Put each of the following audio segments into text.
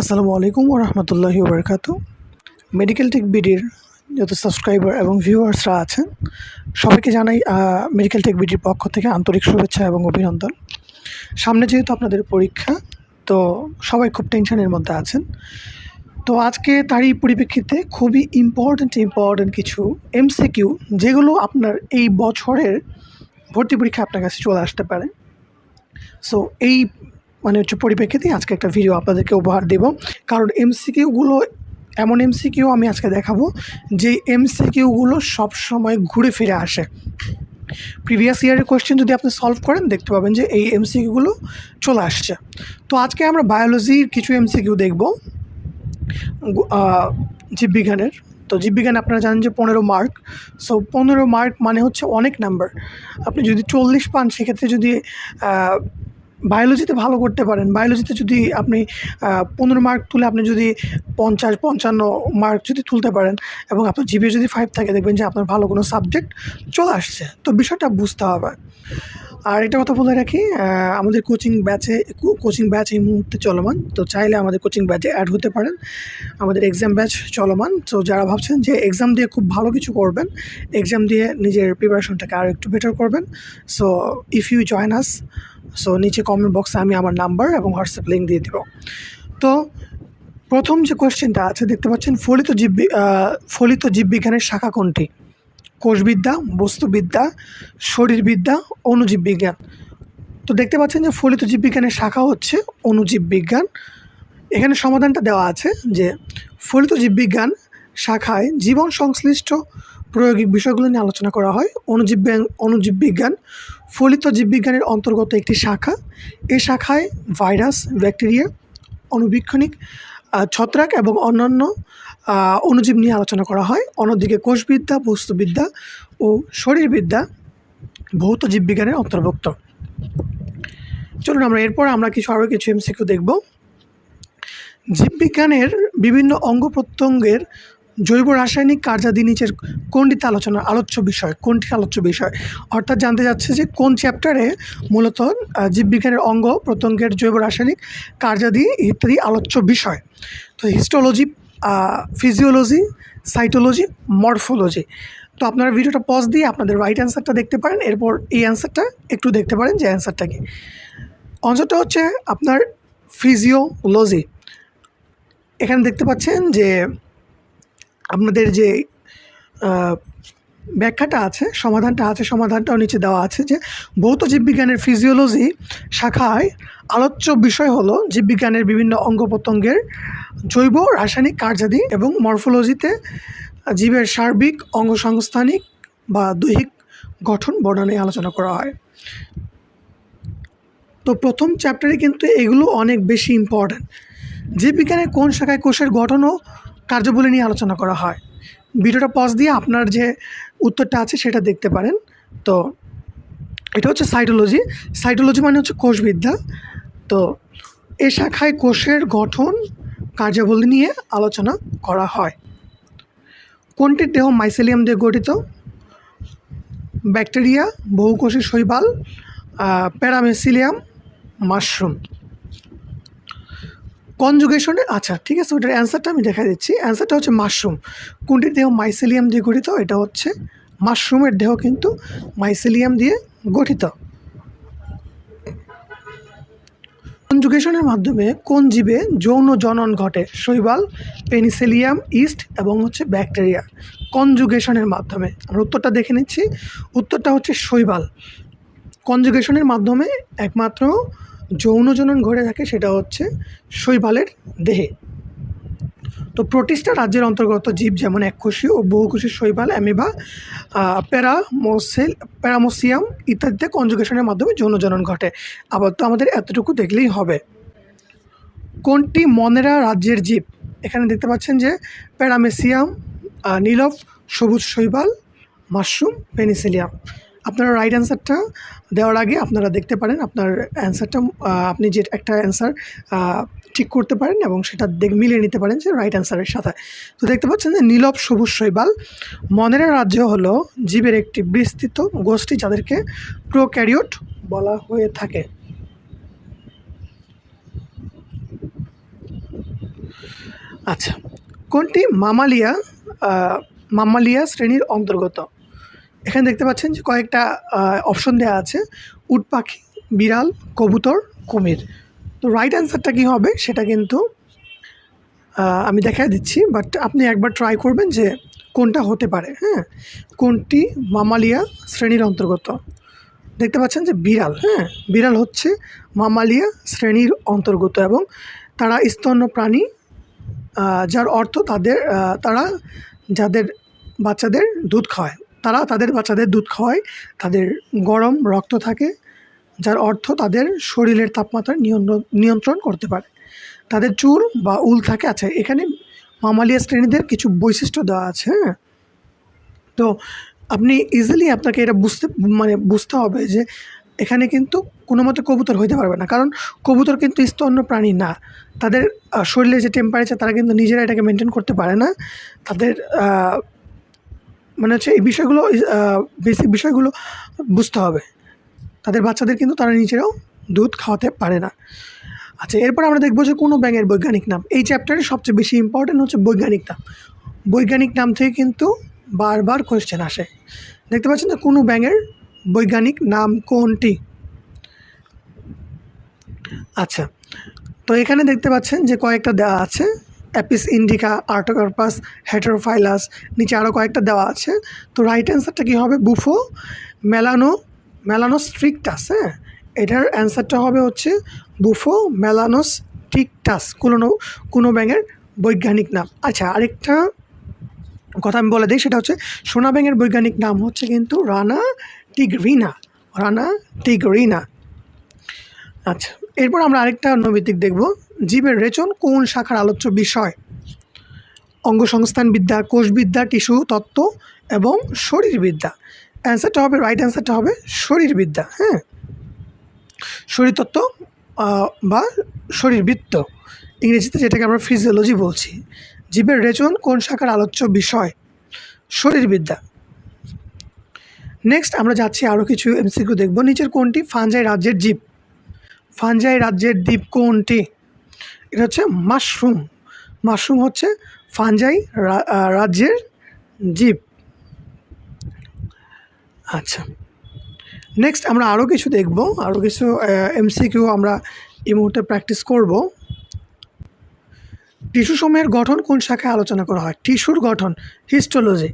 আসসালামু আলাইকুম রহমতুল্লাহি ওবরকাত মেডিকেল টেক বিডির যত সাবস্ক্রাইবার এবং ভিউয়ার্সরা আছেন, সবাইকে জানাই মেডিকেল টেক বিডির পক্ষ থেকে আন্তরিক শুভেচ্ছা এবং অভিনন্দন। সামনে যেহেতু আপনাদের পরীক্ষা, তো সবাই খুব টেনশনের মধ্যে আছেন। তো আজকে তারই পরিপ্রেক্ষিতে খুবই ইম্পর্ট্যান্ট ইম্পর্ট্যান্ট কিছু এমসিকিউ যেগুলো আপনার এই বছরের ভর্তি পরীক্ষা আপনার কাছে চলে আসতে পারে। সো এই মানে হচ্ছে পরিপ্রেক্ষিতে আজকে একটা ভিডিও আপনাদেরকে উপহার দেব। কারণ এমসিকিউগুলো এমন এমসিকিউ আমি আজকে দেখাবো, যে এমসিকিউগুলো সবসময় ঘুরে ফিরে আসে। প্রিভিয়াস ইয়ারের কোয়েশ্চেন যদি আপনি সলভ করেন, দেখতে পাবেন যে এই এমসিকিউগুলো চলে আসছে। তো আজকে আমরা বায়োলজির কিছু এমসিকিউ দেখব। জীববিজ্ঞানের। তো জীববিজ্ঞান আপনারা জানেন যে পনেরো মার্ক সো পনেরো মার্ক মানে হচ্ছে অনেক নাম্বার আপনি যদি চল্লিশ পান, সেক্ষেত্রে যদি বায়োলজিতে ভালো করতে পারেন। বায়োলজিতে যদি আপনি পনেরো মার্ক তুলে আপনি যদি পঞ্চাশ, পঞ্চান্ন মার্ক যদি তুলতে পারেন এবং আপনার জিপে যদি ফাইভ থাকে, দেখবেন যে আপনার ভালো কোনো সাবজেক্ট চলে আসছে। তো বিষয়টা বুঝতে হবে। আর এটা কথা বলে রাখি আমাদের কোচিং ব্যাচে কোচিং ব্যাচ এই মুহূর্তে চলমান। তো চাইলে আমাদের কোচিং ব্যাচে অ্যাড হতে পারেন। আমাদের এক্সাম ব্যাচ চলমান। তো যারা ভাবছেন যে এক্সাম দিয়ে খুব ভালো কিছু করবেন এক্সাম দিয়ে নিজের প্রিপারেশনটাকে আরও একটু বেটার করবেন so if you join us so নিচে কমেন্ট বক্সে আমি আমার নাম্বার এবং হোয়াটসঅ্যাপ লিঙ্ক দিয়ে দেবো। তো প্রথম যে কোয়েশ্চেনটা আছে, দেখতে পাচ্ছেন, ফলিত জীব ফলিত জীববিজ্ঞানের শাখা কোনটি? কোষবিদ্যা, বস্তুবিদ্যা, শরীরবিদ্যা অণুজীব বিজ্ঞান তো দেখতে পাচ্ছেন যে ফলিত জীববিজ্ঞানের শাখা হচ্ছে অণুজীব বিজ্ঞান এখানে সমাধানটা দেওয়া আছে যে ফলিত জীববিজ্ঞান শাখায় জীবন সংশ্লিষ্ট প্রায়োগিক বিষয়গুলো নিয়ে আলোচনা করা হয়। অণুজীব অণুজীব বিজ্ঞান ফলিত জীববিজ্ঞানের অন্তর্গত একটি শাখা। এই শাখায় ভাইরাস, ব্যাকটেরিয়া, অনুবীক্ষণিক ছত্রাক এবং অন্যান্য আহ, অণুজীব নিয়ে আলোচনা করা হয়। অন্যদিকে কোষবিদ্যা বস্তুবিদ্যা ও শরীরবিদ্যা ভৌত জীববিজ্ঞানের অন্তর্ভুক্ত। চলুন আমরা এরপর আমরা কিছু আরও কিছু এমসিকিউ দেখব। জীববিজ্ঞানের বিভিন্ন অঙ্গ প্রত্যঙ্গের জৈব রাসায়নিক কার্যাদি নিচের কোনটিতে আলোচনা আলোচ্য বিষয় কোনটি আলোচ্য বিষয়? অর্থাৎ জানতে যাচ্ছে যে কোন চ্যাপ্টারে মূলত জীববিজ্ঞানের অঙ্গ প্রত্যঙ্গের জৈব রাসায়নিক কার্যাদি ইত্যাদি আলোচ্য বিষয়? তো হিস্টোলজি ফিজিওলজি সাইটোলজি মরফোলজি তো আপনারা ভিডিওটা পজ দিয়ে আপনাদের রাইট অ্যান্সারটা দেখতে পারেন, এরপর এই অ্যান্সারটা একটু দেখতে পারেন যে অ্যান্সারটা কি। অংশটা হচ্ছে আপনার ফিজিওলজি এখানে দেখতে পাচ্ছেন যে আপনাদের যে ব্যাখ্যাটা আছে, সমাধানটা আছে, সমাধানটাও নিচে দেওয়া আছে যে ভৌত জীববিজ্ঞানের ফিজিওলজি শাখায় আলোচ্য বিষয় হলো জীববিজ্ঞানের বিভিন্ন অঙ্গ প্রত্যঙ্গের জৈব, রাসায়নিক, কার্যাদি এবং মরফোলজিতে জীবের সার্বিক, অঙ্গসংস্থানিক বা দৈহিক গঠন বর্ণনা আলোচনা করা হয়। তো প্রথম চ্যাপ্টারে কিন্তু এগুলো অনেক বেশি ইম্পর্ট্যান্ট জীববিজ্ঞানের কোন শাখায় কোষের গঠন ও কার্যাবলী নিয়ে আলোচনা করা হয়? ভিডিওটা পজ দিয়ে আপনার যে উত্তরটা আছে সেটা দেখতে পারেন। তো এটা হচ্ছে সাইটোলজি সাইটোলজি মানে হচ্ছে কোষবিদ্যা। তো এ শাখায় কোষের গঠন, কার্যাবলী নিয়ে আলোচনা করা হয়। কোনটির দেহ মাইসেলিয়াম দিয়ে গঠিত? ব্যাকটেরিয়া বহুকোষী শৈবাল প্যারামেসিলিয়াম মাশরুম কনজুগেশনে আচ্ছা ঠিক আছে ওটার অ্যান্সারটা আমি দেখা দিচ্ছি। অ্যান্সারটা হচ্ছে মাশরুম কোনটির দেহ মাইসেলিয়াম দিয়ে গঠিত, এটা হচ্ছে মাশরুমের দেহ কিন্তু মাইসেলিয়াম দিয়ে গঠিত। কনজুগেশনের মাধ্যমে কোন জীবে যৌন জনন ঘটে? শৈবাল পেনিসেলিয়াম ইস্ট এবং হচ্ছে ব্যাকটেরিয়া কনজুগেশনের মাধ্যমে, আমরা উত্তরটা দেখে নিচ্ছি। উত্তরটা হচ্ছে শৈবাল। কনজুগেশনের মাধ্যমে একমাত্র যৌন জনন ঘটে থাকে সেটা হচ্ছে শৈবালের দেহে। তো প্রোটিস্টা রাজ্যের অন্তর্গত জীব যেমন এককোষী ও বহুকোষী শৈবাল, অ্যামিবা প্যারামোসেল প্যারামোসিয়াম ইত্যাদিতে কনজুগেশনের মাধ্যমে যৌন জনন ঘটে। আবার তো আমাদের এতটুকু দেখলেই হবে। কোনটি মনেরা রাজ্যের জীব? এখানে দেখতে পাচ্ছেন যে প্যারামেসিয়াম নীলভ সবুজ শৈবাল, মাশরুম, পেনিসিলিয়াম। আপনারা রাইট অ্যান্সারটা দেওয়ার আগে আপনারা দেখতে পারেন, আপনার অ্যান্সারটা আপনি যে একটা অ্যান্সার ঠিক করতে পারেন এবং সেটা দেখ, মিলিয়ে নিতে পারেন যে রাইট অ্যান্সারের সাথে। তো দেখতে পাচ্ছেন যে নীলভ সবুজ শৈবাল, মনেরা রাজ্য হলো জীবের একটি বিস্তৃত গোষ্ঠী যাদেরকে প্রোক্যারিওট বলা হয়ে থাকে। আচ্ছা কোনটি মামালিয়া মামালিয়া শ্রেণির অন্তর্গত? এখানে দেখতে পাচ্ছেন যে কয়েকটা অপশন দেওয়া আছে। উট পাখি, বিড়াল, কবুতর, কুমির। তো রাইট অ্যান্সারটা কী হবে? সেটা কিন্তু আমি দেখাই দিচ্ছি বাট আপনি একবার ট্রাই করবেন যে কোনটা হতে পারে হ্যাঁ? কোনটি মামালিয়া শ্রেণির অন্তর্গত? দেখতে পাচ্ছেন যে বিড়াল হ্যাঁ? বিড়াল হচ্ছে মামালিয়া শ্রেণির অন্তর্গত এবং তারা স্তন্য প্রাণী যার অর্থ তাদের তারা যাদের বাচ্চাদের দুধ খাওয়ায়। তারা তাদের বাচ্চাদের দুধ খাওয়ায়, তাদের গরম রক্ত থাকে, যার অর্থ তাদের শরীরের তাপমাত্রা নিয়ন্ত্রণ নিয়ন্ত্রণ করতে পারে। তাদের চুল বা উল থাকে আছে এখানে মামালিয়া শ্রেণীদের কিছু বৈশিষ্ট্য দেওয়া আছে হ্যাঁ? তো আপনি ইজিলি আপনাকে এটা বুঝতে মানে বুঝতে হবে যে এখানে কিন্তু কোনো মতে কবুতর হইতে পারবে না, কারণ কবুতর কিন্তু স্তন্য প্রাণী না। তাদের শরীরে যে টেম্পারেচার তারা কিন্তু নিজেরা এটাকে মেনটেন করতে পারে না। তাদের মানে হচ্ছে এই বিষয়গুলো বেসিক বিষয়গুলো বুঝতে হবে। তাদের বাচ্চাদের কিন্তু তারা নিজেরাও দুধ খাওয়াতে পারে না। আচ্ছা এরপর আমরা দেখব যে কোনো ব্যাঙের বৈজ্ঞানিক নাম। এই চ্যাপ্টারে সবচেয়ে বেশি ইম্পর্টেন্ট হচ্ছে বৈজ্ঞানিক নাম। বৈজ্ঞানিক নাম থেকে কিন্তু বারবার কোয়েশ্চেন আসে। দেখতে পাচ্ছেন যে কোনো ব্যাঙের বৈজ্ঞানিক নাম কোনটি? আচ্ছা তো এখানে দেখতে পাচ্ছেন যে কয়েকটা দেওয়া আছে। অ্যাপিস ইন্ডিকা আর্টোকার্পাস হেটারোফাইলাস নিচে আরও কয়েকটা দেওয়া আছে। তো রাইট অ্যান্সারটা কী হবে? বুফো মেলানো মেলানোস ট্রিকটাস হ্যাঁ? এটার অ্যান্সারটা হবে হচ্ছে বুফো মেলানোস ট্রিকটাস কোনো কোনো ব্যাঙের বৈজ্ঞানিক নাম। আচ্ছা আরেকটা কথা আমি বলে দিই, সেটা হচ্ছে সোনা ব্যাঙের বৈজ্ঞানিক নাম হচ্ছে কিন্তু রানা টিগরিনা রানা টিগরিনা। আচ্ছা এরপর আমরা আরেকটা নৈমিত্তিক দেখব। জীবের রেচন কোন শাখার আলোচ্য বিষয়? অঙ্গসংস্থান বিদ্যা, কোষবিদ্যা, টিস্যু তত্ত্ব এবং শরীরবিদ্যা। অ্যান্সারটা হবে রাইট অ্যান্সারটা হবে শরীরবিদ্যা হ্যাঁ? শরীরতত্ত্ব বা শরীরবৃত্ত। ইংরেজিতে যেটাকে আমরা ফিজিওলজি বলছি, জীবের রেচন কোন শাখার আলোচ্য বিষয়? শরীরবিদ্যা। নেক্সট আমরা যাচ্ছি আরও কিছু এমসিকিউ দেখব। নিচের কোনটি? ফানজাই রাজ্যের জীব। ফানজাই রাজ্যের দ্বীপ কোনটি? এটা হচ্ছে মাশরুম। মাশরুম হচ্ছে ফানজাই রা- রাজ্যের জীব। আচ্ছা। নেক্সট আমরা আরও কিছু দেখব। আরও কিছু এমসিকিউ আমরা এই মুহূর্তে প্র্যাকটিস করব। টিস্যু সময়ের গঠন কোন শাখায় আলোচনা করা হয়? টিস্যুর গঠন হিস্টোলজি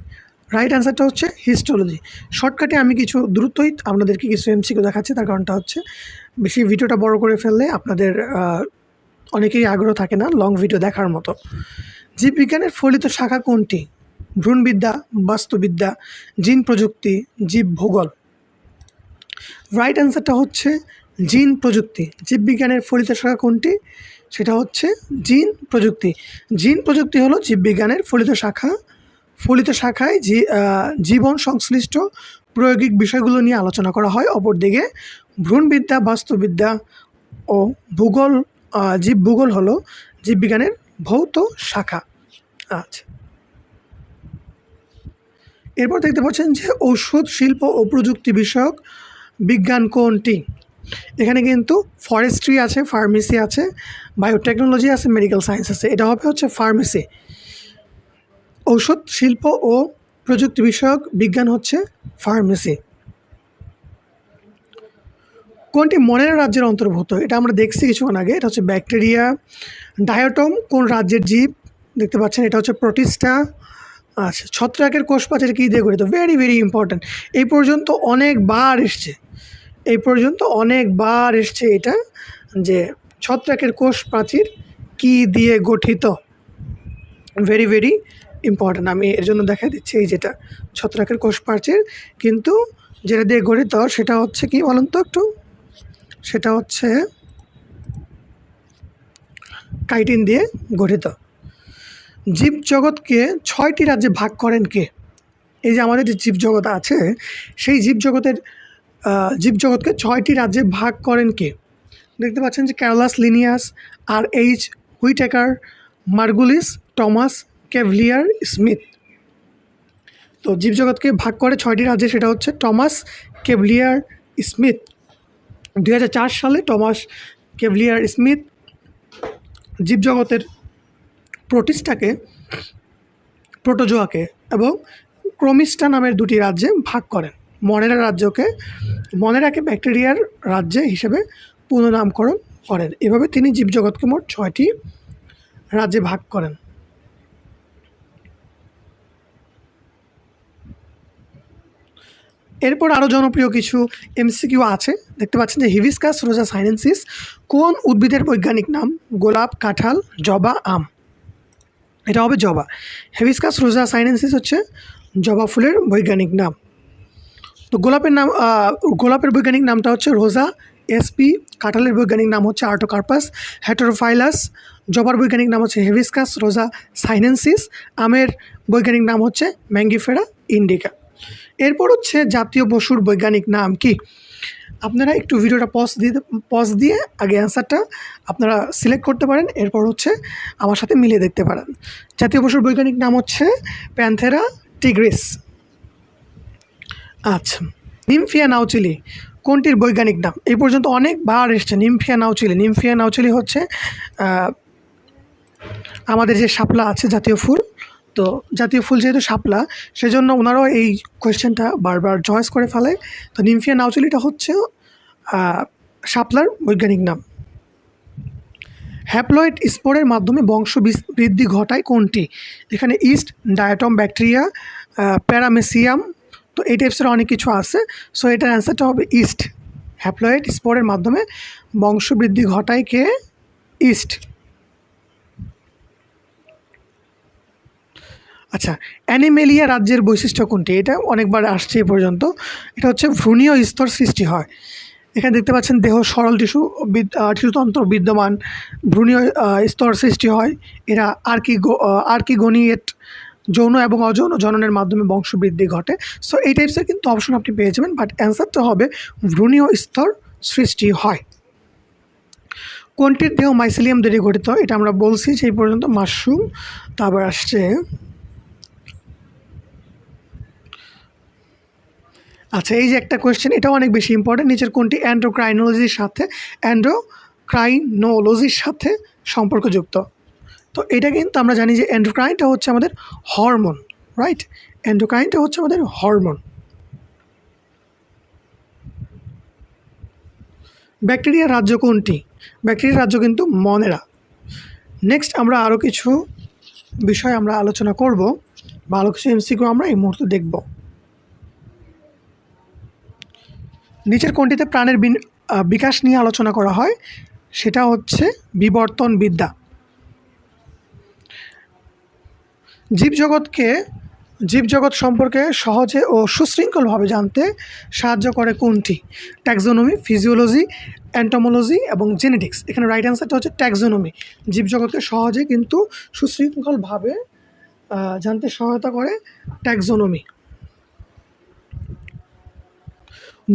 রাইট অ্যান্সারটা হচ্ছে হিস্টোলজি শর্টকাটে আমি কিছু দ্রুতই আপনাদেরকে কিছু এমসিকিউ দেখাচ্ছি। তার কারণটা হচ্ছে, বেশি ভিডিওটা বড় করে ফেললে আপনাদের অনেকেই আগ্রহ থাকে না লং ভিডিও দেখার মতো। জীববিজ্ঞানের ফলিত শাখা কোনটি? ভ্রূণবিদ্যা, বাস্তুবিদ্যা, জিন প্রযুক্তি, জীব ভূগোল। রাইট অ্যান্সারটা হচ্ছে জিন প্রযুক্তি। জীববিজ্ঞানের ফলিত শাখা কোনটি? সেটা হচ্ছে জিন প্রযুক্তি। জিন প্রযুক্তি হলো জীববিজ্ঞানের ফলিত শাখা। ফলিত শাখায় জীবন সংশ্লিষ্ট প্রায়োগিক বিষয়গুলো নিয়ে আলোচনা করা হয়। অপরদিকে ভ্রূণবিদ্যা, বাস্তুবিদ্যা ও ভূগোল আহ, জীব ভূগোল হলো জীববিজ্ঞানের ভৌত শাখা। আচ্ছা এরপর দেখতে পাচ্ছেন যে ঔষধ শিল্প ও প্রযুক্তি বিষয়ক বিজ্ঞান কোনটি? এখানে কিন্তু ফরেস্ট্রি আছে ফার্মেসি আছে বায়োটেকনোলজি আছে মেডিকেল সায়েন্স আছে। এটা হবে হচ্ছে ফার্মেসি ঔষধ শিল্প ও প্রযুক্তি বিষয়ক বিজ্ঞান হচ্ছে ফার্মেসি কোনটি মনের রাজ্যের অন্তর্ভুক্ত? এটা আমরা দেখছি কিছুক্ষণ আগে। এটা হচ্ছে ব্যাকটেরিয়া, ডায়োটম, কোন রাজ্যের জীব? দেখতে পাচ্ছেন, এটা হচ্ছে প্রোটিস্টা। আচ্ছা ছত্রাকের কোষ প্রাচীর কী দিয়ে গঠিত? ভেরি ভেরি ইম্পর্ট্যান্ট এই পর্যন্ত অনেকবার এসছে। এই পর্যন্ত অনেকবার এসছে এটা, যে ছত্রাকের কোষ প্রাচীর কী দিয়ে গঠিত? ভেরি ভেরি ইম্পর্ট্যান্ট আমি এর জন্য দেখা দিচ্ছি, এই যেটা ছত্রাকের কোষ প্রাচীর। কিন্তু যেটা দিয়ে গঠিত, সেটা হচ্ছে কি বলুন তো একটু? সেটা হচ্ছে কাইটিন দিয়ে গঠিত। জীব জগৎকে ছয়টি রাজ্যে ভাগ করেন কে? এই যে আমাদের যে জীব জীবজগৎ আছে সেই জীবজগতের আহ, জীবজগৎকে ছয়টি রাজ্যে ভাগ করেন কে? দেখতে পাচ্ছেন যে ক্যারলাস লিনিয়াস আর H Whittaker Margulis Thomas Cavalier Smith. তো জীবজগৎকে ভাগ করে ছয়টি রাজ্যে সেটা হচ্ছে টমাস কেভলিয়ার স্মিথ। দু হাজার চার সালে টমাস কেভলিয়ার স্মিথ জীবজগতের প্রোটিস্টাকে প্রোটোজোয়াকে এবং ক্রোমিস্টা নামের দুটি রাজ্যে ভাগ করেন। মনেরা রাজ্যকে, মনেরাকে ব্যাকটেরিয়ার রাজ্যে হিসেবে পুনঃনামকরণ করেন। এভাবে তিনি জীবজগৎকে মোট ছয়টি রাজ্যে ভাগ করেন। এরপর আরও জনপ্রিয় কিছু এমসিকিউ আছে। দেখতে পাচ্ছেন যে হিভিসকাস রোজা সাইনেন্সিস, কোন উদ্ভিদের বৈজ্ঞানিক নাম? গোলাপ, কাঁঠাল, জবা, আম। এটা হবে জবা। হেভিসকাস রোজা সাইনেন্সিস হচ্ছে জবা ফুলের বৈজ্ঞানিক নাম। তো গোলাপের নাম গোলাপের বৈজ্ঞানিক নামটা হচ্ছে রোজা এসপি কাঁঠালের বৈজ্ঞানিক নাম হচ্ছে আর্টোকার্পাস, হেটারোফাইলাস, জবার বৈজ্ঞানিক নাম হচ্ছে হেভিসকাস রোজা সাইনেন্সিস, আমের বৈজ্ঞানিক নাম হচ্ছে ম্যাঙ্গিফেরা ইন্ডিকা। এরপর হচ্ছে জাতীয় পশুর বৈজ্ঞানিক নাম কি? আপনারা একটু ভিডিওটা পজ দিয়ে পজ দিয়ে আগে অ্যান্সারটা আপনারা সিলেক্ট করতে পারেন, এরপর হচ্ছে আমার সাথে মিলিয়ে দেখতে পারেন। জাতীয় পশুর বৈজ্ঞানিক নাম হচ্ছে প্যান্থেরা টিগ্রিস। আচ্ছা নিমফিয়া নাউচিলি কোনটির বৈজ্ঞানিক নাম? এই পর্যন্ত অনেকবার এসছে, নিমফিয়া নাউচিলি নিমফিয়া নাউচিলি হচ্ছে আমাদের যে শাপলা আছে জাতীয় ফুল তো জাতীয় ফুল যেহেতু শাপলা, সেজন্য ওনারাও এই কোয়েশ্চেনটা বারবার চয়েস করে ফেলে। তো নিমফিয়া নাউচুলিটা হচ্ছে শাপলার বৈজ্ঞানিক নাম। হ্যাপ্লয়েড স্পোরের মাধ্যমে বংশ বৃদ্ধি ঘটায় কোনটি? এখানে ইস্ট ডায়াটম ব্যাকটেরিয়া প্যারামেসিয়াম তো এই টাইপসের অনেক কিছু আছে। সো এটার অ্যান্সারটা হবে ইস্ট হ্যাপ্লয়েড স্পোরের মাধ্যমে বংশবৃদ্ধি ঘটায় কে? ইস্ট আচ্ছা অ্যানিমেলিয়া রাজ্যের বৈশিষ্ট্য কোনটি? এটা অনেকবার আসছে এ পর্যন্ত। এটা হচ্ছে ভ্রূণীয় স্তর সৃষ্টি হয়। এখানে দেখতে পাচ্ছেন দেহ, সরল টিস্যু টিস্যুতন্ত্র বিদ্যমান। ভ্রূণীয় স্তর সৃষ্টি হয়। এরা আর্কি আর্কিগোনিয়েট যৌন এবং অযৌন জননের মাধ্যমে বংশবৃদ্ধি ঘটে। সো এই টাইপসের কিন্তু অপশন আপনি পেয়ে যাবেন বাট অ্যান্সারটা হবে ভ্রূণীয় স্তর সৃষ্টি হয়। কোনটির দেহ মাইসিলিয়াম দিয়ে গঠিত? এটা আমরা বলছি সেই পর্যন্ত মাশরুম তারপর আসছে আচ্ছা এই যে একটা কোয়েশ্চেন এটাও অনেক বেশি ইম্পর্টেন্ট নিচের কোনটি অ্যান্ড্রোক্রাইনোলজির সাথে অ্যান্ড্রোক্রাইনোলজির সাথে সম্পর্কযুক্ত? তো এটা কিন্তু আমরা জানি যে অ্যান্ড্রোক্রাইনটা হচ্ছে আমাদের হরমোন রাইট অ্যান্ড্রোক্রাইনটা হচ্ছে আমাদের হরমোন ব্যাকটেরিয়ার রাজ্য কোনটি? ব্যাকটেরিয়ার রাজ্য কিন্তু মনেরা নেক্সট আমরা আরও কিছু বিষয় আমরা আলোচনা করব, বা আরও কিছু এমসিকিউ আমরা এই মুহূর্তে দেখব। নিচের কোনটিতে প্রাণের বিকাশ নিয়ে আলোচনা করা হয়। সেটা হচ্ছে বিবর্তন বিদ্যা জীবজগৎকে জীবজগৎ সম্পর্কে সহজে ও সুশৃঙ্খলভাবে জানতে সাহায্য করে কোনটি? ট্যাক্সোনমি, ফিজিওলজি, অ্যান্টোমোলজি এবং জেনেটিক্স। এখানে রাইট অ্যান্সারটা হচ্ছে ট্যাক্সোনমি। জীবজগৎকে সহজে কিন্তু সুশৃঙ্খলভাবে জানতে সহায়তা করে ট্যাক্সোনমি।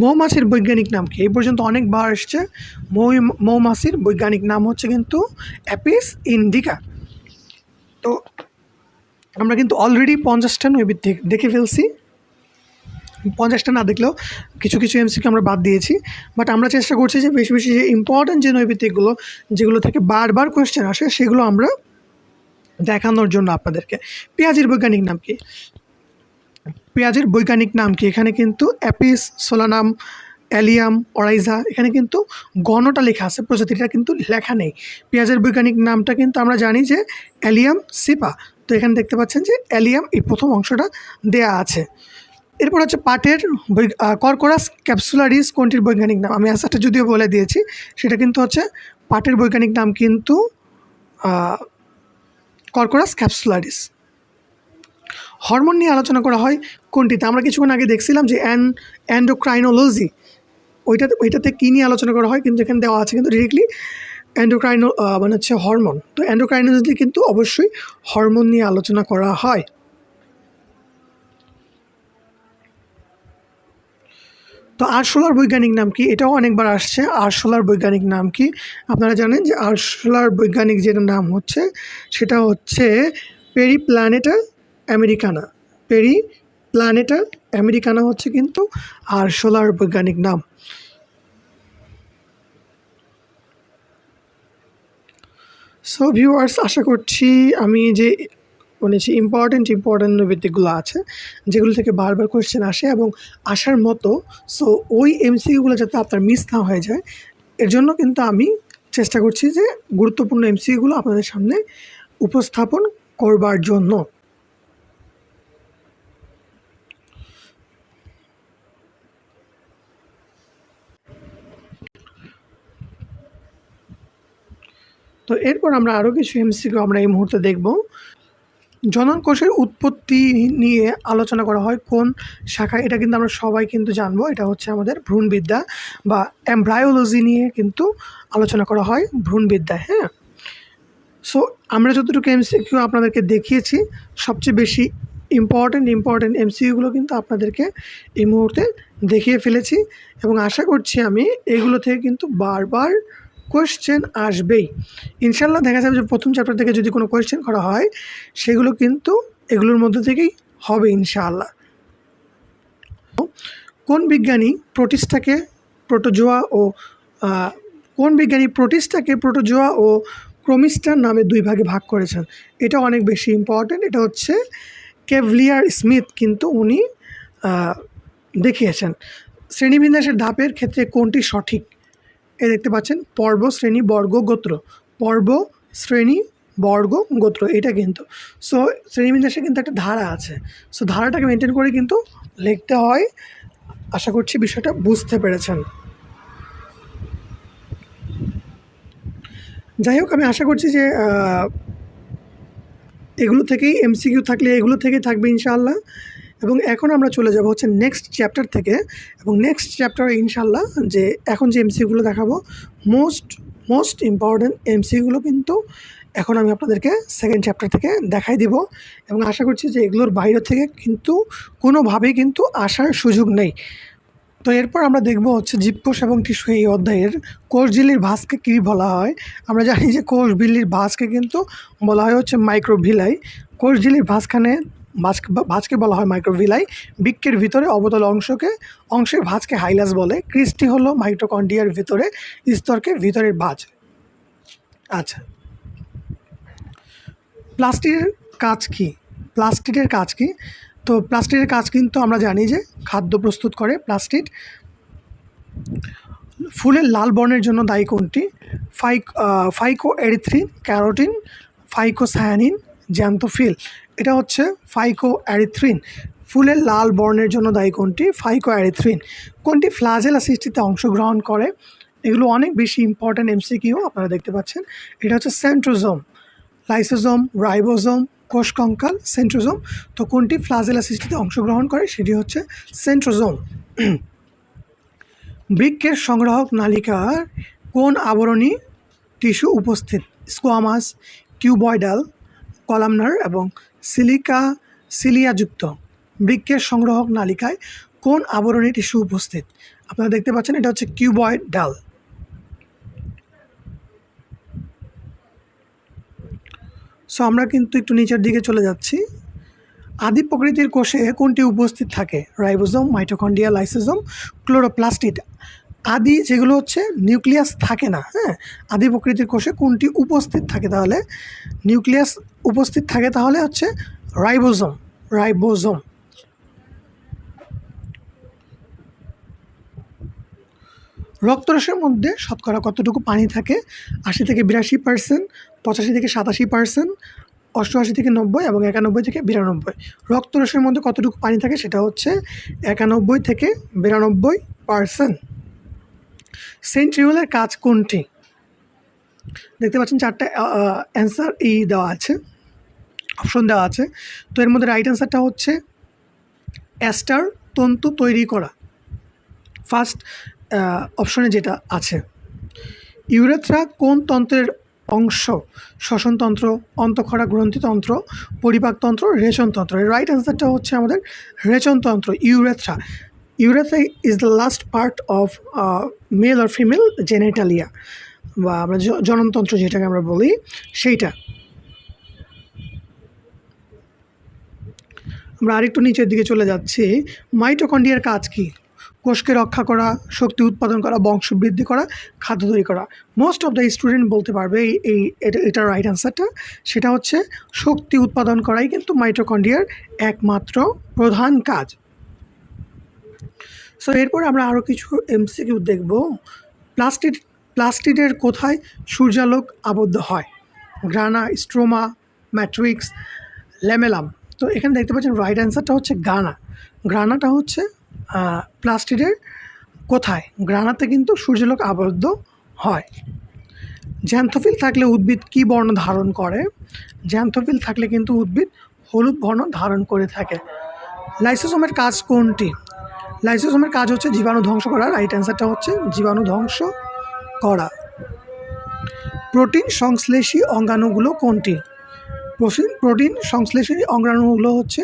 মৌমাছির বৈজ্ঞানিক নাম কি? এই পর্যন্ত অনেকবার এসছে। মৌ মৌমাছির বৈজ্ঞানিক নাম হচ্ছে কিন্তু অ্যাপিস ইন্ডিকা। তো আমরা কিন্তু অলরেডি পঞ্চাশটা নৈবিদ দেখে ফেলছি। পঞ্চাশটা না দেখলেও কিছু কিছু এমসিকে আমরা বাদ দিয়েছি। বাট আমরা চেষ্টা করছি যে বেশি বেশি যে ইম্পর্ট্যান্ট যে নৈবিত্তিকগুলো, যেগুলো থেকে বারবার কোয়েশ্চেন আসে, সেগুলো আমরা দেখানোর জন্য আপনাদেরকে। পেঁয়াজির বৈজ্ঞানিক নাম কি? পেঁয়াজের বৈজ্ঞানিক নাম কি? এখানে কিন্তু অ্যাপিস, সোলানাম, অ্যালিয়াম, অরাইজা, এখানে কিন্তু গণটা লেখা আছে, প্রজাতিটা কিন্তু লেখা নেই। পেঁয়াজের বৈজ্ঞানিক নামটা কিন্তু আমরা জানি যে অ্যালিয়াম সিপা। তো এখানে দেখতে পাচ্ছেন যে অ্যালিয়াম এই প্রথম অংশটা দেয়া আছে। এরপর হচ্ছে পাটের কর্কোরাস ক্যাপসুলারিস কোনটির বৈজ্ঞানিক নাম? আমি অ্যান্সারটা যদিও বলে দিয়েছি, সেটা কিন্তু হচ্ছে পাটের বৈজ্ঞানিক নাম কিন্তু কর্কোরাস ক্যাপসুলারিস। হরমোন নিয়ে আলোচনা করা হয় কোনটিতে? আমরা কিছুক্ষণ আগে দেখছিলাম যে অ্যান অ্যান্ডোক্রাইনোলজি। ওইটাতে ওইটাতে কী নিয়ে আলোচনা করা হয়? কিন্তু এখানে দেওয়া আছে কিন্তু ডিরেক্টলি অ্যান্ডোক্রাইনো মানে হচ্ছে হরমোন। তো অ্যান্ডোক্রাইনোলজি কিন্তু অবশ্যই হরমোন নিয়ে আলোচনা করা হয়। তো আরশোলার বৈজ্ঞানিক নাম কি? এটাও অনেকবার আসছে। আরশোলার বৈজ্ঞানিক নাম কি? আপনারা জানেন যে আরশোলার বৈজ্ঞানিক যেটা নাম হচ্ছে, সেটা হচ্ছে periplaneta americana. Periplaneta americana হচ্ছে কিন্তু আর সোলার বৈজ্ঞানিক নাম। সো ভিউয়ার্স আশা করছি আমি যে মানে যে ইম্পর্ট্যান্ট ইম্পর্ট্যান্ট আছে, যেগুলো থেকে বারবার কোয়েশ্চেন আসে এবং আসার মতো সো ওই এমসিকিউগুলো যাতে আপনার মিস না হয়ে যায়, এর জন্য কিন্তু আমি চেষ্টা করছি যে গুরুত্বপূর্ণ এমসিকিউগুলো আপনাদের সামনে উপস্থাপন করবার জন্য। তো এরপর আমরা আরও কিছু এমসিকিউ আমরা এই মুহূর্তে দেখব। জনন কোষের উৎপত্তি নিয়ে আলোচনা করা হয় কোন শাখায় এটা কিন্তু আমরা সবাই কিন্তু জানব। এটা হচ্ছে আমাদের ভ্রূণবিদ্যা বা এমব্রায়োলজি নিয়ে কিন্তু আলোচনা করা হয় ভ্রূণবিদ্যায় হ্যাঁ? সো আমরা যতটুকু এমসিকিউ আপনাদেরকে দেখিয়েছি, সবচেয়ে বেশি ইম্পর্ট্যান্ট ইম্পর্ট্যান্ট এমসিকিউগুলো কিন্তু আপনাদেরকে এই মুহূর্তে দেখিয়ে ফেলেছি। এবং আশা করছি আমি এগুলো থেকে কিন্তু বারবার কোয়েশ্চেন আসবেই। ইনশাল্লাহ দেখা যাবে যে প্রথম চ্যাপ্টার থেকে যদি কোনো কোয়েশ্চেন করা হয়, সেগুলো কিন্তু এগুলোর মধ্যে থেকেই হবে ইনশাআল্লাহ। কোন বিজ্ঞানী প্রোটিস্টাকে প্রোটোজোয়া ও কোন বিজ্ঞানী প্রোটিস্টাকে প্রোটোজোয়া ও ক্রোমিস্টার নামে দুই ভাগে ভাগ করেছেন? এটা অনেক বেশি ইম্পর্ট্যান্ট এটা হচ্ছে কেভলিয়ার স্মিথ কিন্তু উনি দেখিয়েছেন। শ্রেণীবিন্যাসের ধাপের ক্ষেত্রে কোনটি সঠিক? এ দেখতে পাচ্ছেন, পর্ব শ্রেণি বর্গ গোত্র। পর্ব শ্রেণি বর্গ গোত্র, এটা কিন্তু। সো শ্রেণীবিন্যাসে কিন্তু একটা ধারা আছে। সো ধারাটাকে মেনটেন করে কিন্তু লিখতে হয়। আশা করছি বিষয়টা বুঝতে পেরেছেন। যাই হোক, আমি আশা করছি যে এগুলো থেকেই এমসিকিউ থাকলে এগুলো থেকেই থাকবে ইনশাআল্লাহ। এবং এখন আমরা চলে যাব হচ্ছে নেক্সট চ্যাপ্টার থেকে এবং নেক্সট চ্যাপ্টারে ইনশাল্লাহ যে এখন যে এমসিগুলো দেখাবো মোস্ট মোস্ট ইম্পর্ট্যান্ট এমসিগুলো কিন্তু এখন আমি আপনাদেরকে সেকেন্ড চ্যাপ্টার থেকে দেখাই দিব এবং আশা করছি যে এগুলোর বাইরে থেকে কিন্তু কোনোভাবেই কিন্তু আসার সুযোগ নেই। তো এরপর আমরা দেখব হচ্ছে জীবকোষ এবং টিস্যু এই অধ্যায়ের কোষঝিল্লির ভাঁজকে কী বলা হয়। আমরা জানি যে কোষ বিল্লির ভাঁজকে কিন্তু বলা হয় হচ্ছে মাইক্রোভিলাই কোষঝিল্লির ভাঁজখানে ভাঁজকে ভাঁজকে বলা হয় মাইক্রোভিলাই বৃক্কের ভিতরে অবতল অংশকে, অংশের ভাঁজকে হাইলাস বলে। ক্রিস্টি হলো মাইটোকন্ডিয়ার ভিতরে, স্তরকে ভিতরের ভাঁজ। আচ্ছা। প্লাস্টিকের কাজ কি? প্লাস্টিকের কাজ কি? তো প্লাস্টিকের কাজ কিন্তু আমরা জানি যে খাদ্য প্রস্তুত করে প্লাস্টিক ফুলের লাল বর্ণের জন্য দায়ী কোনটি? ফাইক ফাইকো এরিথ্রিন ক্যারোটিন, ফাইকোসায়ানিন জ্যান্তোফিল এটা হচ্ছে ফাইকো অ্যারিথ্রিন ফুলের লাল বর্ণের জন্য দায়ী কোনটি? ফাইকো অ্যারিথ্রিন কোনটি ফ্লাজেলা সৃষ্টিতে অংশগ্রহণ করে? এগুলো অনেক বেশি ইম্পর্ট্যান্ট এমসিকিউ আপনারা দেখতে পাচ্ছেন। এটা হচ্ছে সেন্ট্রোজোম, লাইসোজোম, রাইবোজোম কোষ কঙ্কাল সেন্ট্রোজোম। তো কোনটি ফ্লাজেলা সৃষ্টিতে অংশগ্রহণ করে? সেটি হচ্ছে সেন্ট্রোজোম। বৃক্ষের সংগ্রাহক নালিকার কোন আবরণী টিস্যু উপস্থিত? স্কোয়ামাস, কিউবয়ডাল কলামনার এবং সিলিকা সিলিয়াযুক্ত বৃক্ষের সংগ্রাহক নালিকায় কোন আবরণী টিস্যু উপস্থিত? আপনারা দেখতে পাচ্ছেন, এটা হচ্ছে কিউবয়েড ডাল। সো আমরা কিন্তু একটু নিচের দিকে চলে যাচ্ছি। আদি প্রকৃতির কোষে কোনটি উপস্থিত থাকে? Ribosome mitochondria lysosome, chloroplastid. আদি যেগুলো হচ্ছে নিউক্লিয়াস থাকে না হ্যাঁ? আদি প্রকৃতির কোষে কোনটি উপস্থিত থাকে তাহলে? নিউক্লিয়াস উপস্থিত থাকে তাহলে হচ্ছে রাইবোজোম রাইবোজোম। রক্তরসের মধ্যে শতকরা কতটুকু পানি থাকে? আশি থেকে বিরাশি পার্সেন্ট, পঁচাশি থেকে সাতাশি পার্সেন্ট, অষ্টআশি থেকে নব্বই এবং একানব্বই থেকে বিরানব্বই। রক্তরসের মধ্যে কতটুকু পানি থাকে সেটা হচ্ছে একানব্বই থেকে বিরানব্বই পার্সেন্ট। সেন্ট্রিওলের কাজ কোনটি? দেখতে পাচ্ছেন চারটা অ্যান্সার ই দেওয়া আছে অপশন দেওয়া আছে। তো এর মধ্যে রাইট অ্যান্সারটা হচ্ছে অ্যাস্টার তন্তু তৈরি করা। ফার্স্ট অপশনে যেটা আছে, ইউরেথ্রা কোন তন্ত্রের অংশ? শ্বসনতন্ত্র অন্তঃক্ষরা গ্রন্থিতন্ত্র পরিপাকতন্ত্র রেচনতন্ত্র রাইট অ্যান্সারটা হচ্ছে আমাদের রেচনতন্ত্র urethra. Urethra is the last part of male R female genitalia বা আমরা জননতন্ত্র যেটাকে আমরা বলি, সেইটা। আমরা আরেকটু নিচের দিকে চলে যাচ্ছি। মাইটোকন্ডিয়ার কাজ কি? কোষকে রক্ষা করা, শক্তি উৎপাদন করা বংশবৃদ্ধি করা, খাদ্য তৈরি করা। মোস্ট অফ দ্য স্টুডেন্ট বলতে পারবে এই এই, এটা- রাইট অ্যান্সারটা সেটা হচ্ছে শক্তি উৎপাদন করাই কিন্তু মাইটোকন্ড্রিয়ার একমাত্র প্রধান কাজ। সো এরপর আমরা আরও কিছু এমসিকিউ দেখব। প্লাস্টিড প্লাস্টিডের কোথায় সূর্যালোক আবদ্ধ হয়? গ্রানা স্ট্রোমা ম্যাট্রিক্স ল্যামেলাম তো এখানে দেখতে পাচ্ছেন রাইট অ্যান্সারটা হচ্ছে গ্রানা গ্রানাটা হচ্ছে প্লাস্টিডের কোথায়? গ্রানাতে কিন্তু সূর্যালোক আবদ্ধ হয়। জ্যান্থোফিল থাকলে উদ্ভিদ কী বর্ণ ধারণ করে? জ্যান্থোফিল থাকলে কিন্তু উদ্ভিদ হলুদ বর্ণ ধারণ করে থাকে। লাইসোসোমের কাজ কোনটি? লাইসোসোমের কাজ হচ্ছে জীবাণু ধ্বংস করা। রাইট অ্যান্সারটা হচ্ছে জীবাণু ধ্বংস করা। প্রোটিন সংশ্লেষী অঙ্গাণুগুলো কোনটি? প্রোটিন সংশ্লেষী অঙ্গাণুগুলো হচ্ছে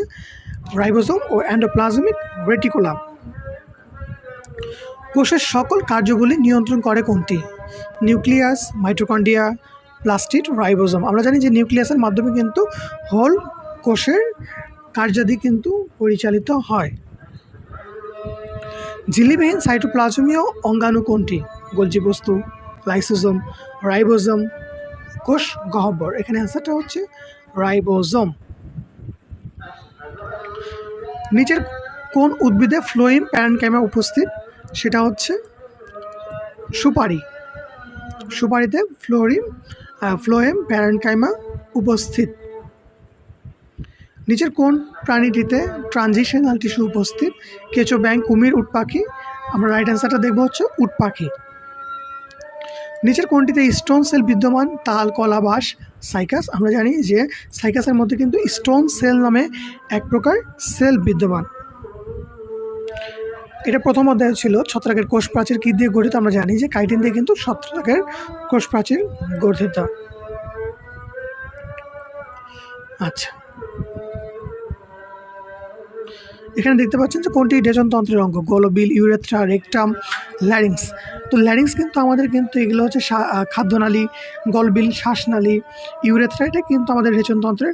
রাইবোসোম ও অ্যান্ডোপ্লাজমিক রেটিকুলাম। কোষের সকল কার্যগুলি নিয়ন্ত্রণ করে কোনটি? নিউক্লিয়াস মাইটোকন্ড্রিয়া প্লাস্টিড রাইবোজম আমরা জানি যে নিউক্লিয়াসের মাধ্যমে কিন্তু হোল কোষের কার্যাদি কিন্তু পরিচালিত হয়। ঝিল্লিবিহীন সাইটোপ্লাজমীয় অঙ্গাণু কোনটি গোলজি বস্তু, লাইসোজোম, রাইবোজম, কোষ গহ্বর। এখানে অ্যান্সারটা হচ্ছে রাইবোজোম। নিচের কোন উদ্ভিদে ফ্লোয়েম প্যারেনকাইমা উপস্থিত, সেটা হচ্ছে সুপারি। সুপারিতে ফ্লোরিম ফ্লোয়েম প্যারেনকাইমা উপস্থিত। নিচের কোন প্রাণীটিতে ট্রানজিশনাল টিস্যু উপস্থিত। কেঁচো ব্যাং কুমির, উট পাখি। আমরা রাইট অ্যান্সারটা দেখব হচ্ছে উট পাখি। নিচের কোনটিতে স্টোন সেল বিদ্যমান, তাল, কলা বাস সাইকাস আমরা জানি যে সাইকাসের মধ্যে কিন্তু স্টোন সেল নামে এক প্রকার সেল বিদ্যমান। এটা প্রথম অধ্যায় ছিল, ছত্রাকের কোষ প্রাচীর কী দিয়ে গঠিত? আমরা জানি যে কাইটিন দিয়ে কিন্তু ছত্রাকের কোষ প্রাচীর গঠিত। আচ্ছা। এখানে দেখতে পাচ্ছেন যে কোনটি? রেচনতন্ত্রের অঙ্গ গোলবিল ইউরেথ্রা, রেকটাম, ল্যারিংস। তো ল্যারিংস কিন্তু আমাদের কিন্তু এগুলো হচ্ছে খাদ্যনালী গলবিল শ্বাসনালী, ইউরেথ্রা, এটা কিন্তু আমাদের রেচনতন্ত্রের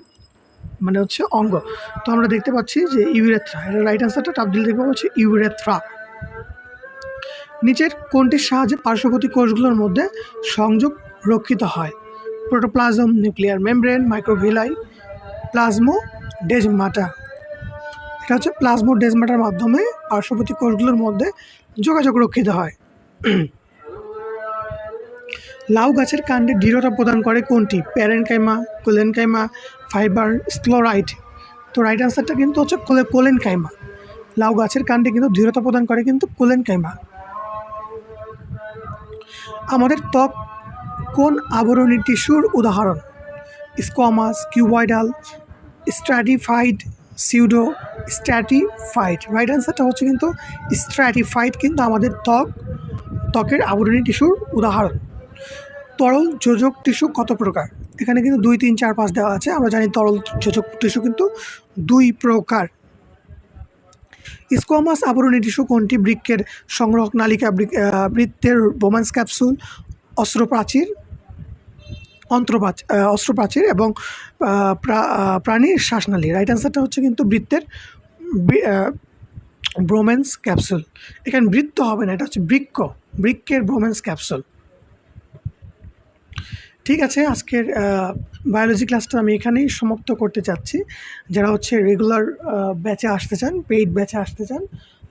মানে হচ্ছে অঙ্গ। তো আমরা দেখতে পাচ্ছি যে ইউরেথ্রা, এটা রাইট অ্যান্সারটা টাবডিল দেখব হচ্ছে ইউরেথ্রা। নিচের কোনটির সাহায্যে পার্শ্ববর্তী কোষগুলোর মধ্যে সংযোগ রক্ষিত হয়? Protoplasm, nuclear membrane, microvilli plasmodesmata এটা হচ্ছে প্লাজমো ডেজমাটার মাধ্যমে পার্শ্ববর্তী কোষগুলোর মধ্যে যোগাযোগ রক্ষিত হয়। লাউ গাছের কাণ্ডে দৃঢ়তা প্রদান করে কোনটি? প্যারেনকাইমা কোলেনকাইমা ফাইবার স্ক্লোরাইড তো রাইট অ্যান্সারটা কিন্তু হচ্ছে কোলে কোলেনকাইমা লাউ গাছের কাণ্ডে কিন্তু দৃঢ়তা প্রদান করে কিন্তু কোলেনকাইমা আমাদের ত্বক কোন আবরণী টিস্যুর উদাহরণ? Squamous cuboidal stratified pseudo stratified right অ্যান্সারটা হচ্ছে কিন্তু স্ট্র্যাটিফাইড কিন্তু আমাদের ত্বক, ত্বকের আবরণী টিস্যুর উদাহরণ। তরল যোজক টিস্যু কত প্রকার? এখানে কিন্তু দুই, তিন, চার, পাঁচ দেওয়া আছে। আমরা জানি তরল যোজক টিস্যু কিন্তু দুই প্রকার। স্কোয়ামাস আবরণী টিস্যু কোনটি? বৃক্কের সংগ্রহ নালিকা বৃত্তের বোমান্স ক্যাপসুল অস্ত্রপ্রাচীর অন্ত্রপ্রাচ আহ, অস্ত্রপ্রাচীর এবং প্রা- প্রাণীর শ্বাসনালী। রাইট অ্যান্সারটা হচ্ছে কিন্তু বৃত্তের ব্রোমেন্স ক্যাপসুল এখানে বৃত্ত হবে না এটা হচ্ছে বৃক্ক বৃক্কের ব্রোমেন্স ক্যাপসুল ঠিক আছে আজকের বায়োলজি ক্লাসটা আমি এখানেই সমাপ্ত করতে চাচ্ছি। যারা হচ্ছে রেগুলার ব্যাচে আসতে চান পেইড ব্যাচে আসতে চান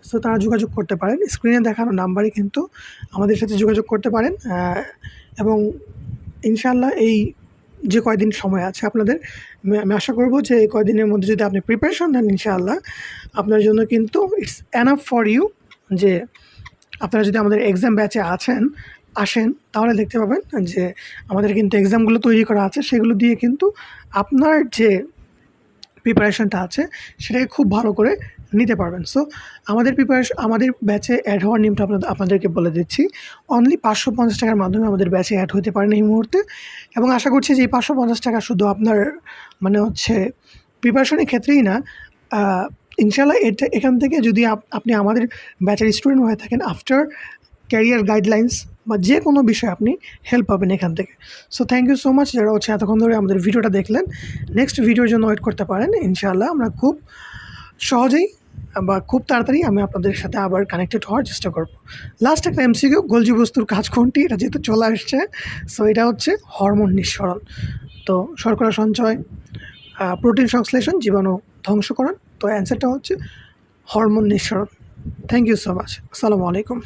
সো তারা যোগাযোগ করতে পারেন। স্ক্রিনে দেখানো নাম্বারে কিন্তু আমাদের সাথে যোগাযোগ করতে পারেন এবং ইনশাল্লাহ এই যে কয়দিন সময় আছে আপনাদের, আমি আশা করব যে এই কয়দিনের মধ্যে যদি আপনি প্রিপারেশন নেন ইনশাআল্লাহ, আপনার জন্য কিন্তু ইটস এনাফ ফর ইউ যে আপনারা যদি আমাদের এক্সাম ব্যাচে আছেন, আসেন, তাহলে দেখতে পাবেন যে আমাদের কিন্তু এক্সামগুলো তৈরি করা আছে, সেগুলো দিয়ে কিন্তু আপনার যে প্রিপারেশনটা আছে, সেটাকে খুব ভালো করে নিতে পারবেন। সো আমাদের প্রিপারেশন আমাদের ব্যাচে অ্যাড হওয়ার নিয়মটা আপনাদের, আপনাদেরকে বলে দিচ্ছি। অনলি পাঁচশো পঞ্চাশ টাকার মাধ্যমে আমাদের ব্যাচে অ্যাড হতে পারেন এই মুহূর্তে। এবং আশা করছি যে এই পাঁচশো পঞ্চাশ টাকা শুধু আপনার মানে হচ্ছে প্রিপারেশনের ক্ষেত্রেই না ইনশাল্লাহ এটা এখান থেকে যদি আপ- আপনি আমাদের ব্যাচের স্টুডেন্ট হয়ে থাকেন আফটার ক্যারিয়ার গাইডলাইন্স বা যে কোনো বিষয়ে আপনি হেল্প পাবেন এখান থেকে। So thank you so much যারা হচ্ছে এতক্ষণ ধরে আমাদের ভিডিওটা দেখলেন। নেক্সট ভিডিওর জন্য ওয়েট করতে পারেন। ইনশাআল্লাহ আমরা খুব সহজেই বা খুব তাড়াতাড়ি আমি আপনাদের সাথে আবার কানেক্টেড হওয়ার চেষ্টা করব। লাস্ট একটা এমসিকিউ গোলজি বস্তুর কাজ কোনটি? এটা যেহেতু চলে আসছে সো এটা হচ্ছে হরমোন নিঃসরণ। তো শর্করা সঞ্চয় প্রোটিন সংশ্লেষণ, জীবাণু ধ্বংসকরণ, তো অ্যান্সারটা হচ্ছে হরমোন নিঃসরণ। থ্যাংক ইউ সো মাচ আসসালামু আলাইকুম।